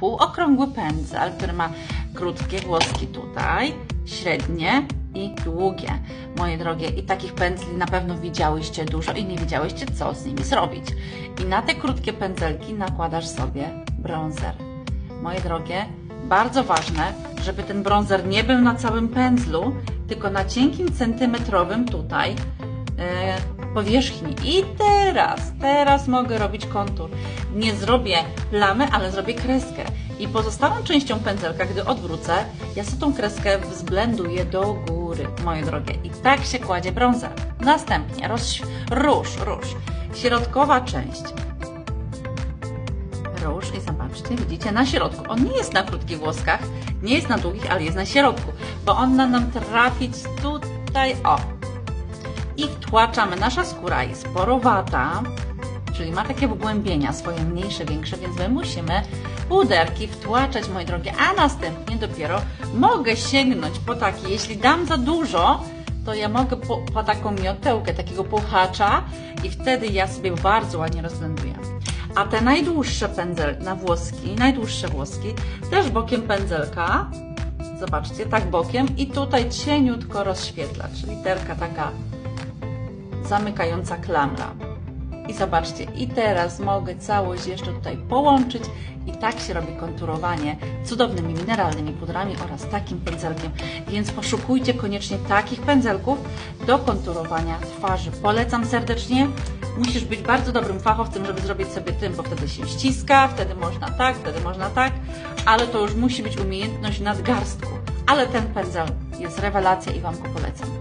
półokrągły pędzel, który ma krótkie włoski tutaj, średnie i długie, moje drogie. I takich pędzli na pewno widziałyście dużo i nie wiedziałyście, co z nimi zrobić. I na te krótkie pędzelki nakładasz sobie bronzer. Moje drogie, bardzo ważne, żeby ten bronzer nie był na całym pędzlu, tylko na cienkim centymetrowym tutaj e, powierzchni. I teraz, teraz mogę robić kontur. Nie zrobię plamy, ale zrobię kreskę. I pozostałą częścią pędzelka, gdy odwrócę, ja sobie tą kreskę wzblenduję do góry, moje drogie. I tak się kładzie bronzer. Następnie roz, róż, róż. Środkowa część. Róż i zobaczcie, widzicie, na środku. On nie jest na krótkich włoskach, nie jest na długich, ale jest na środku, bo on ma nam trafić tutaj, o, i wtłaczamy. Nasza skóra jest porowata, czyli ma takie wgłębienia swoje mniejsze, większe, więc my musimy puderki wtłaczać, moi drogie, a następnie dopiero mogę sięgnąć po takie, jeśli dam za dużo, to ja mogę po, po taką miotełkę, takiego puchacza i wtedy ja sobie bardzo ładnie rozblenduję. A te najdłuższe pędzel na włoski, najdłuższe włoski, też bokiem pędzelka, zobaczcie, tak bokiem i tutaj cieniutko rozświetla, czyli literka taka zamykająca klamra. I zobaczcie, i teraz mogę całość jeszcze tutaj połączyć i tak się robi konturowanie cudownymi mineralnymi pudrami oraz takim pędzelkiem. Więc poszukujcie koniecznie takich pędzelków do konturowania twarzy. Polecam serdecznie. Musisz być bardzo dobrym fachowcem, żeby zrobić sobie tym, bo wtedy się ściska, wtedy można tak, wtedy można tak, ale to już musi być umiejętność nadgarstku. Ale ten pędzel jest rewelacja i Wam go polecam.